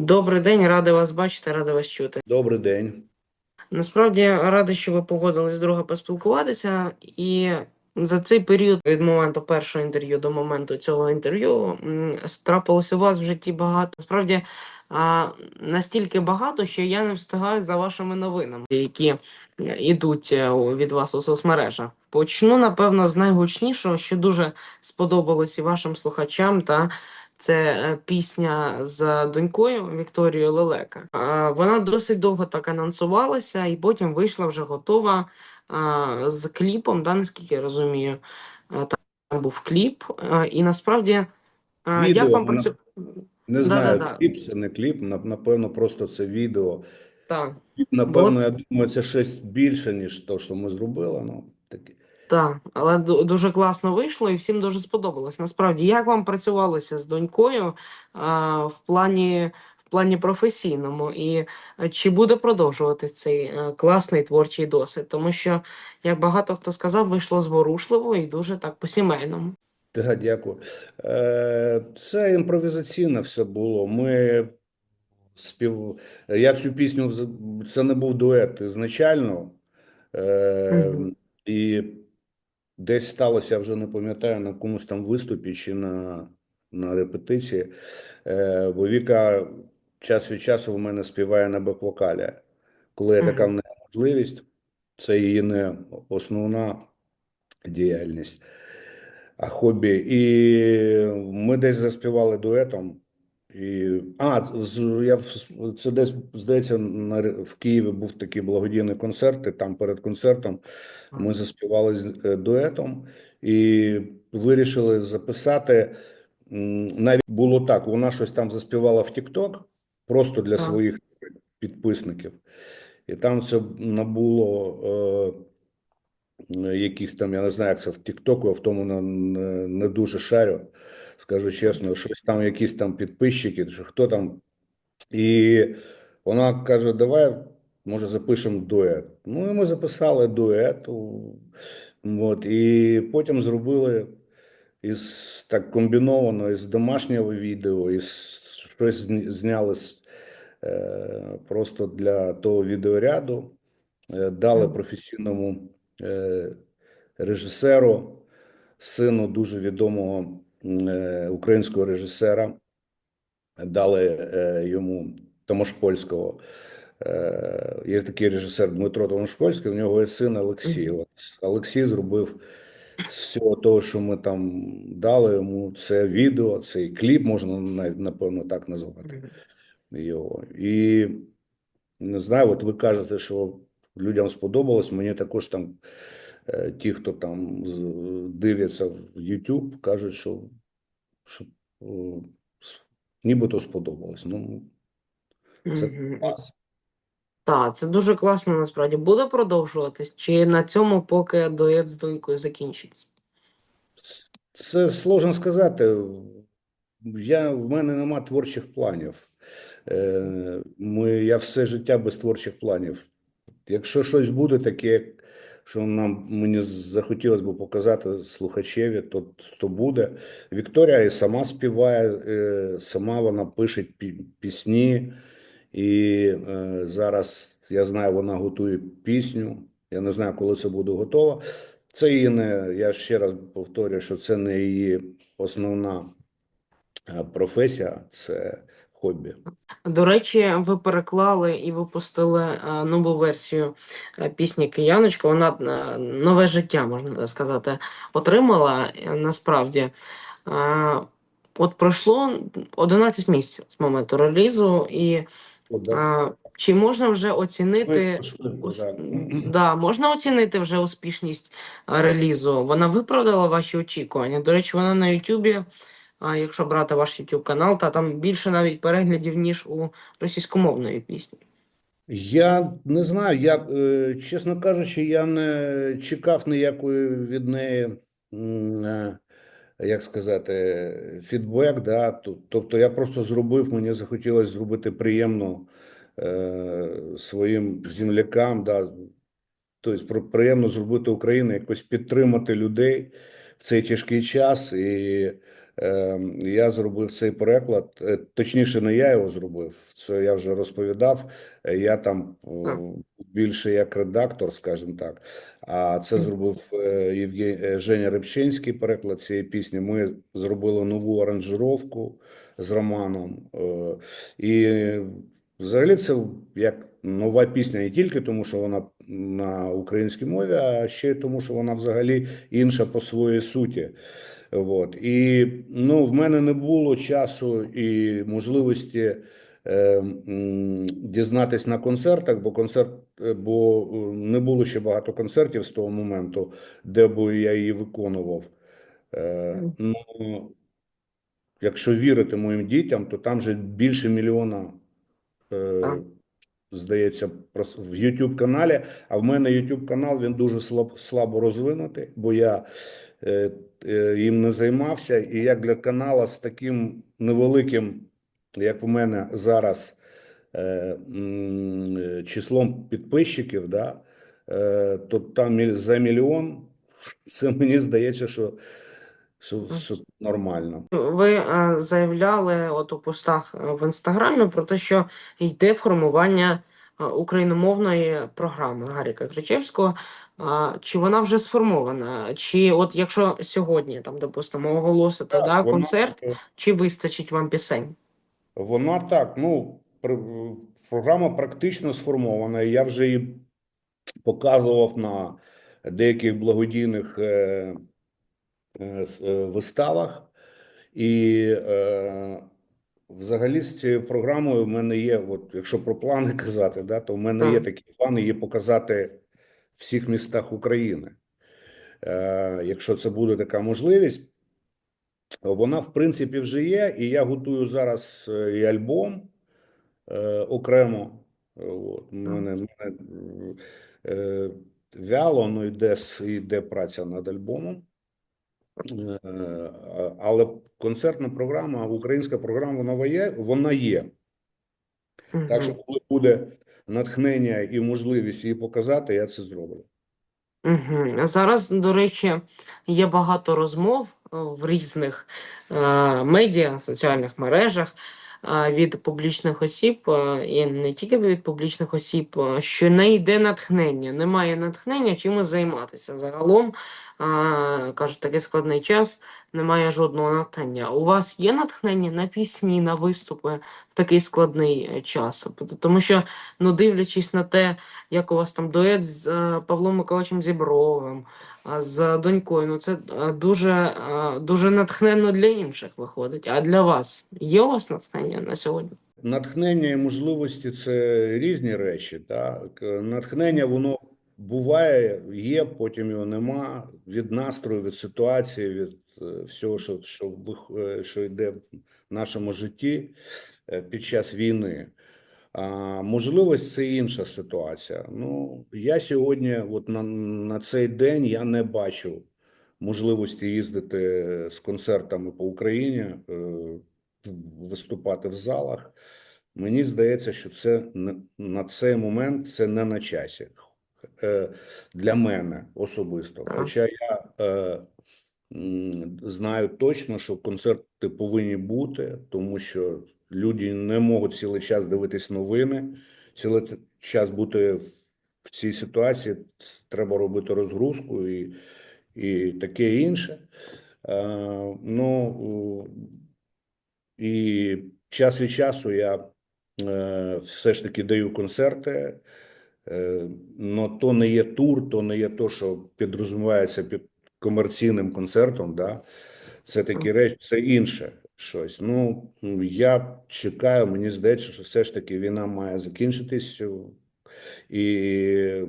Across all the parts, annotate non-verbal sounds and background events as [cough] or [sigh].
Добрий день, радий вас бачити, радий вас чути. Добрий день. Насправді радий, що ви погодились друга поспілкуватися, і за цей період від моменту першого інтерв'ю до моменту цього інтерв'ю трапилось у вас в житті багато. Насправді а, настільки багато, що я не встигаю за вашими новинами, які йдуть е, від вас у соцмережах. Почну, напевно, з найгучнішого, що дуже сподобалось і вашим слухачам, та це е, пісня з донькою Вікторією Лелека. Вона досить довго так анонсувалася, і потім вийшла вже готова з кліпом, да, наскільки я розумію. Там був кліп, і насправді Відео, як вам про це? Не знаю, Да-да-да. кліп це не кліп, напевно, просто це відео. Так. Напевно, я думаю, це щось більше, ніж те, що ми зробили. Ну, таке. Так, але дуже класно вийшло і всім дуже сподобалось. Насправді, як вам працювалося з донькою а, в плані, в плані професійному, і е, чи буде продовжувати цей е, класний творчий досвід? Тому що, як багато хто сказав, вийшло зворушливо і дуже так по-сімейному. Так, дякую. Е, Це імпровізаційно все було. Ми спів... Я цю пісню це не був дует ізначально. Мгм. І десь сталося, я вже не пам'ятаю, на комусь там виступі чи на, на репетиції. Е, Бо Віка час від часу в мене співає на бек-вокалі. Коли є така в неї можливість, це її не основна діяльність, а хобі. І ми десь заспівали дуетом. І, а, з, я це десь, здається, на, в Києві був такий благодійний концерт, і там перед концертом ми заспівали з е, дуетом і вирішили записати. Навіть було так, вона щось там заспівала в TikTok, просто для своїх підписників. І там це набуло е, якісь там, я не знаю, як це в Тіктоку, я в тому не, не, не дуже шарю, скажу чесно, щось там, якісь там підписчики, чи хто там. І вона каже: давай, може, запишемо дует. Ну, і ми записали дует. От, і потім зробили із так комбіновано із домашнього відео, із щось зняли з, е, просто для того відеоряду, е, дали професійному е, режисеру, сину дуже відомого українського режисера, дали е, йому Томашпольського. Е, Є такий режисер Дмитро Томашпольський, в нього є син Олексій. От Олексій зробив з всього того, що ми там дали йому, це відео, цей кліп, можна напевно так назвати його. І не знаю, от ви кажете, що людям сподобалось. Мені також там е, ті, хто там дивляться в YouTube, кажуть, що, що о, нібито сподобалось. Ну, це клас. Так, це дуже класно насправді. Буде продовжуватись? Чи на цьому поки дует з донькою закінчиться? Це сложно сказати. Я, в мене нема творчих планів. Е, Ми, я все життя без творчих планів. Якщо щось буде таке, що нам мені захотілося б показати слухачеві, то, то буде. Вікторія і сама співає, е, сама вона пише пісні, і е, зараз я знаю, вона готує пісню. Я не знаю, коли це буде готово. Це її не, я ще раз повторюю, що це не її основна е, професія, це хобі. До речі, ви переклали і випустили е, нову версію е, пісні Кияночка. Вона е, нове життя, можна сказати, отримала насправді. От пройшло 11 місяців з моменту релізу, і да. е, чи можна вже оцінити ус- да. да, можна оцінити вже успішність релізу? Вона виправдала ваші очікування. До речі, вона на Ютубі. А якщо брати ваш YouTube канал, та там більше навіть переглядів, ніж у російськомовної пісні. Я не знаю, я, е, чесно кажучи, я не чекав ніякої від неї, е, як сказати, фідбек. Да? Тобто я просто зробив, мені захотілося зробити приємно е, своїм землякам, да? тобто приємно зробити Україну, якось підтримати людей в цей тяжкий час. І Я зробив цей переклад. Е, Точніше, не я його зробив. Це я вже розповідав. Е, Я там о, більше як редактор, скажімо так. А це зробив е, Євген е, Женя Рибчинський переклад цієї пісні. Ми зробили нову аранжировку з Романом. Е, І взагалі це як нова пісня не тільки тому, що вона на українській мові, а ще й тому, що вона взагалі інша по своїй суті. От. І ну, в мене не було часу і можливості е, дізнатись на концертах, бо концерт, е, бо е, не було ще багато концертів з того моменту, де би я її виконував. Е, ну, якщо вірити моїм дітям, то там вже більше мільйона, е, здається, в YouTube каналі. А в мене YouTube канал він дуже слаб, слабо розвинутий, бо я їм не займався. І як для канала з таким невеликим, як в мене зараз, е, е, числом підписчиків, да, е, то там за мільйон, [laughs] це мені здається, що, що, що нормально. Ви е, заявляли от у постах е, в інстаграмі про те, що йде формування е, україномовної програми Гаріка Кричевського. А, Чи вона вже сформована? Чи от якщо сьогодні там, допустимо, оголосити Так, да, вона- концерт, чи вистачить вам пісень? Вона так, ну, пр- програма практично сформована. Я вже її показував на деяких благодійних е, е, е, виставах. І е, взагалі з цією програмою в мене є, от, якщо про плани [laughs] казати, да, то в мене є такі плани її показати всіх містах України. Е, якщо це буде така можливість, вона, в принципі, вже є, і я готую зараз е, і альбом е, окремо. От, мене, мене е, вяло, ну йде, йде праця над альбомом. Е, але концертна програма, українська програма, вона є, вона є. Так що, коли буде натхнення і можливість її показати, я це зроблю. Мгм. Зараз, до речі, є багато розмов е, в різних е, медіа, соціальних мережах е, від публічних осіб, е, і не тільки від публічних осіб, е, що не йде натхнення, немає натхнення чимось займатися. Загалом, кажуть, такий складний час, немає жодного натхнення. У вас є натхнення на пісні, на виступи в такий складний е, час? Тому що, ну, дивлячись на те, як у вас там дует з е, Павлом Миколаївичем Зібровим, з донькою. Ну це е, дуже, дуже натхненно для інших виходить. А для вас є у вас натхнення на сьогодні? Натхнення і можливості це різні речі. Так? Натхнення воно буває, є, потім його нема. Від настрою, від ситуації, від е, всього, що, що, е, що йде в нашому житті е, під час війни. А можливість це інша ситуація. Ну, я сьогодні, от на, на цей день, я не бачу можливості їздити з концертами по Україні, виступати в залах. Мені здається, що це на цей момент це не на часі для мене особисто. Хоча я е, знаю точно, що концерти повинні бути, тому що люди не можуть цілий час дивитись новини, цілий час бути в- в цій ситуації. Треба робити розгрузку і, і таке інше. Е, ну, і час від часу я е, все ж таки даю концерти. Е, но то не є тур, то не є то, що підрозумівається під комерційним концертом. Да? Це такі речі, це інше щось. Ну, я чекаю, мені здається, що все ж таки війна має закінчитись, і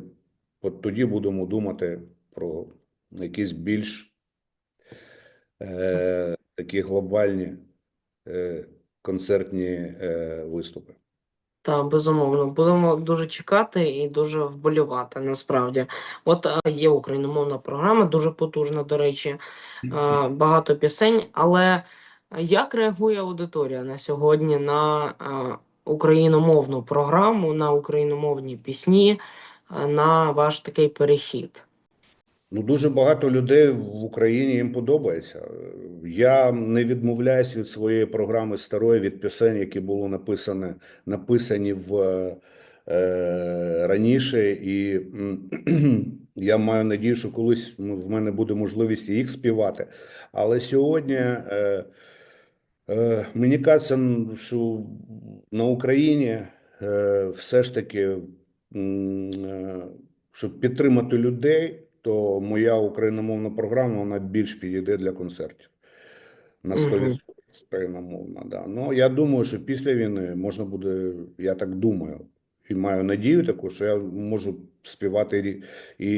от тоді будемо думати про якісь більш е, такі глобальні е, концертні е, виступи. Та безумовно, будемо дуже чекати і дуже вболівати. Насправді, от е, є україномовна програма, дуже потужна, до речі, е, багато пісень. Але як реагує аудиторія на сьогодні на е, україномовну програму, на україномовні пісні, на ваш такий перехід? Ну, дуже багато людей в Україні їм подобається. Я не відмовляюсь від своєї програми старої, від пісень, які були написані, написані в е, раніше, і [clears throat] я маю надію, що колись в мене буде можливість їх співати. Але сьогодні е, е, мені кажеться, що на Україні е, все ж таки, е, щоб підтримати людей, то моя україномовна програма вона більш підійде для концертів. На 100% україномовна, да. Ну, я думаю, що після війни можна буде, я так думаю, і маю надію таку, що я можу співати і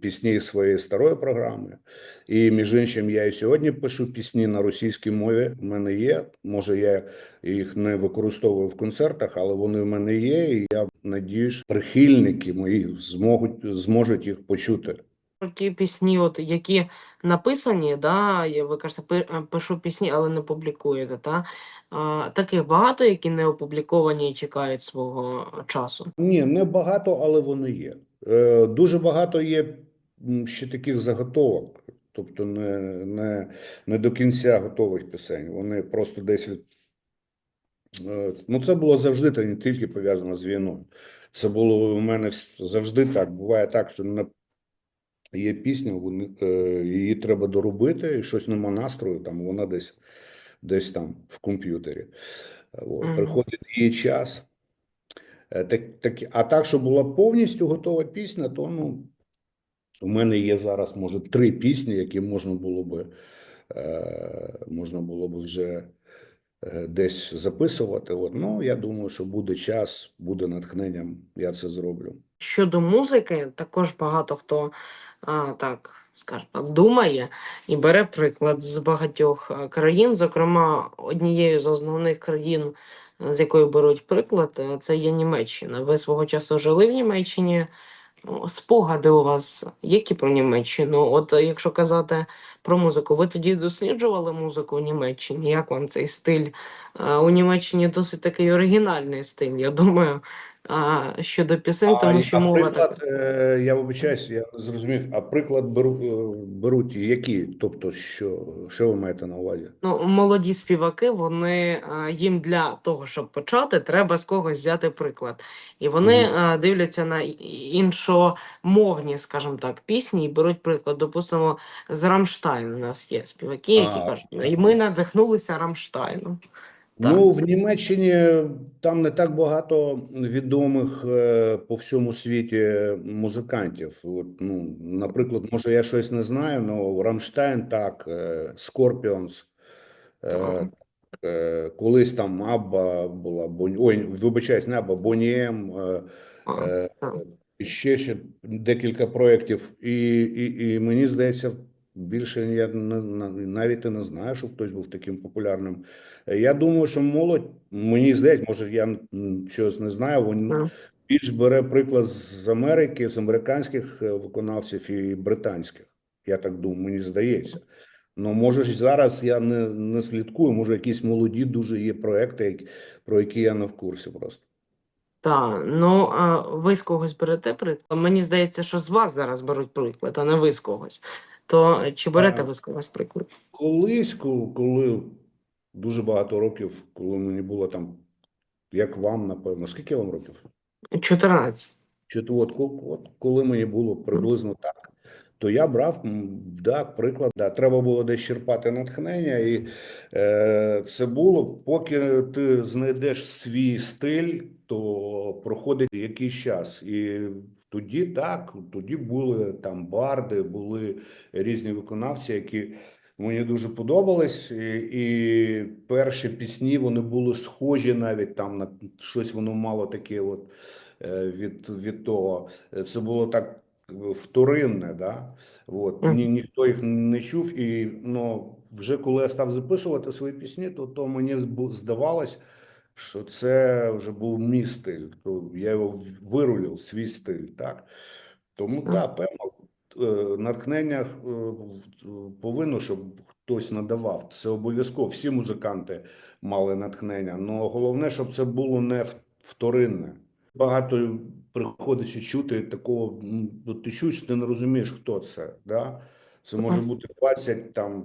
пісні своєї старої програми. І між іншим, я і сьогодні пишу пісні на російській мові. У мене є. Може, я їх не використовую в концертах, але вони в мене є. І я надію, що прихильники мої зможуть, зможуть їх почути. Ті пісні, от які написані, да, ви кажете, е, пишу пісні, але не публікуєте, та? А, таких багато, які не опубліковані і чекають свого часу. Ні, не багато, але вони є. Е, Дуже багато є ще таких заготовок, тобто не, не, не до кінця готових пісень. Вони просто десь від. Е, Ну, це було завжди, та не тільки пов'язано з війною. Це було у мене завжди так. Буває так, що на... є пісня, вони, е, її треба доробити, і щось нема настрою, там вона десь, десь там в комп'ютері. От. Мгм. Приходить її час. Е, Так, так, а так, що була повністю готова пісня, то ну, у мене є зараз, може, три пісні, які можна було би, е, можна було би вже десь записувати. От, ну, я думаю, що буде час, буде натхненням, я це зроблю. Щодо музики, також багато хто а, так, скажімо думає і бере приклад з багатьох е, країн. Зокрема, однією з основних країн, е, з якої беруть приклад, е, це є Німеччина. Ви свого часу жили в Німеччині. Ну, Спогади у вас які про Німеччину? От якщо казати про музику, ви тоді досліджували музику в Німеччині? Як вам цей стиль? У Німеччині досить такий оригінальний стиль, я думаю, а, щодо пісень, тому А, що а мова приклад, така. е, я вибачаюсь, я зрозумів, а приклад беру, е, беруть які? Тобто, що, що ви маєте на увазі? Ну, молоді співаки, вони їм для того, щоб почати, треба з когось взяти приклад. І вони а, дивляться на іншомовні, скажімо так, пісні і беруть приклад. Допустимо, з Рамштайн у нас є співаки, які А, кажуть, і ми надихнулися Рамштайном. Ну, в Німеччині там не так багато відомих е, по всьому світі музикантів. От, ну, наприклад, може, я щось не знаю, але Рамштайн так, е, е, е, колись там Абба була, Бон... ой, вибачаюсь, не Абба, Бонієм, е, е, ще, ще декілька проєктів. І, і, і мені здається, більше я не- навіть і не знаю, щоб хтось був таким популярним. Е, Я думаю, що молодь, мені здається, може, я щось не знаю, він більш бере приклад з Америки, з американських е, виконавців і британських. Я так думаю, мені здається. Ну, може, ж зараз я не, не слідкую, може, якісь молоді дуже є проекти, про які я не в курсі просто. Так, ну ви з когось берете приклад? Мені здається, що з вас зараз беруть приклад, а не ви з когось. То чи берете А. ви з когось приклад? Колись, ко- коли дуже багато років, коли мені було там, як вам, напевно, скільки вам років? 14. Чи от, от коли мені було приблизно так, то я брав так, приклад, да, треба було десь черпати натхнення, і е, це було, поки ти знайдеш свій стиль, то проходить якийсь час. І тоді так, тоді були там барди, були різні виконавці, які мені дуже подобались. І, і перші пісні вони були схожі навіть там на щось воно мало таке от е, від, від того. Це було так вторинне, да? От, ні, ніхто їх не чув. І ну, вже коли я став записувати свої пісні, то, то мені здавалось, що це вже був мій стиль. То я його вирулив, свій стиль. Так? Тому так, певно, е, натхнення е, повинно, щоб хтось надавав. Це обов'язково. Всі музиканти мали натхнення. але головне, щоб це було не вторинне. багато приходиться чути такого. от Ти чуєш, ти не розумієш, хто це. Да? Це може бути 20, там,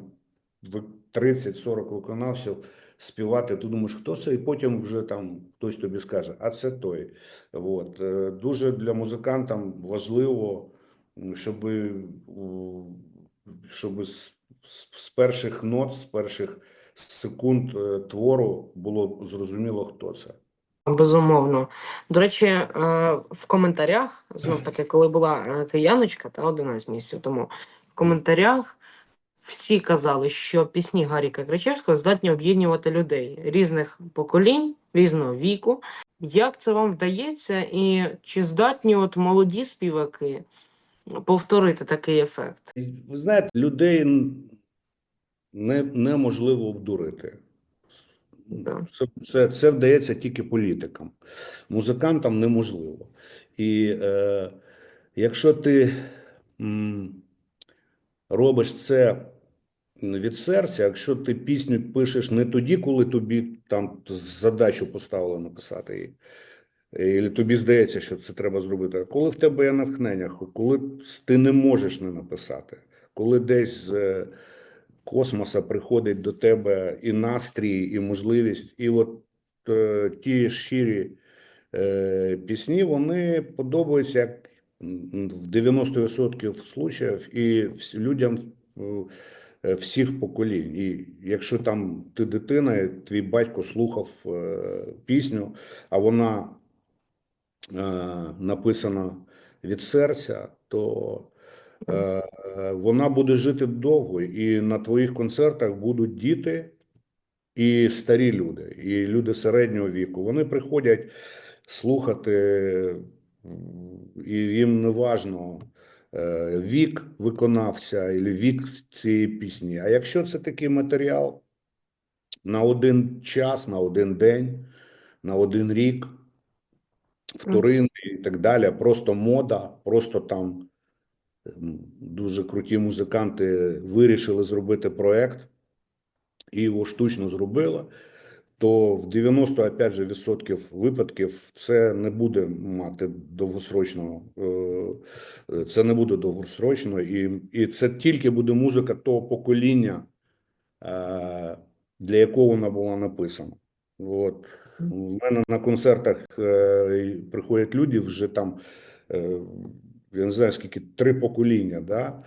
30-40 виконавців співати. Ти думаєш, хто це? І потім вже там хтось тобі скаже, а це той. От. Е, Дуже для музикантам важливо, щоб, щоб з, з, перших нот, з перших секунд е, твору було зрозуміло, хто це. Безумовно. До речі, е, в коментарях, знов [clears throat] таки, коли була кияночка, та 11 місяців тому, в коментарях всі казали, що пісні Гаріка Кричевського здатні об'єднувати людей різних поколінь, різного віку. Як це вам вдається, і чи здатні от молоді співаки повторити такий ефект? Ви знаєте, людей не, неможливо обдурити. Да. Це, це, це вдається тільки політикам. Музикантам неможливо. І е, якщо ти м, робиш це від серця, якщо ти пісню пишеш не тоді, коли тобі там задачу поставили написати її, і тобі здається, що це треба зробити. А коли в тебе є натхнення, коли ти не можеш не написати, коли десь з е, космоса приходить до тебе і настрій, і можливість, і от е, ті щирі е, пісні, вони подобаються як в 90% случаїв і людям е, всіх поколінь. І якщо там ти дитина, і твій батько слухав е, пісню, а вона е, написана від серця, то е, е, вона буде жити довго, і на твоїх концертах будуть діти і старі люди, і люди середнього віку. Вони приходять слухати, і їм не важно е, вік виконавця або вік цієї пісні. А якщо це такий матеріал на один час, на один день, на один рік, вторинний і так далі, просто мода, просто там дуже круті музиканти вирішили зробити проект і його штучно зробили, то в 90 опять же, відсотків випадків це не буде мати довгосрочного, е, це не буде довгосрочно, і, і це тільки буде музика того покоління, е, для якого вона була написана. От. У мене на концертах е, приходять люди вже там, я не знаю скільки, три покоління, да?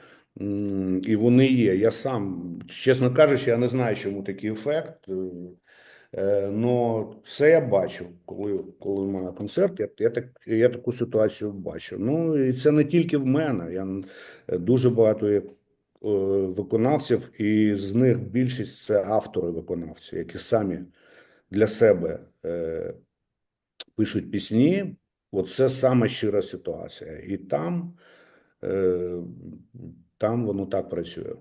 І вони є. Я сам, чесно кажучи, я не знаю, чому такий ефект. Е, е, Но це я бачу, коли, коли в мене концерт, я, я, так, я таку ситуацію бачу. Ну і це не тільки в мене. Я дуже багато е, виконавців, і з них більшість це автори виконавці, які самі для себе е, пишуть пісні. Оце саме щира ситуація. І там, е, там воно так працює.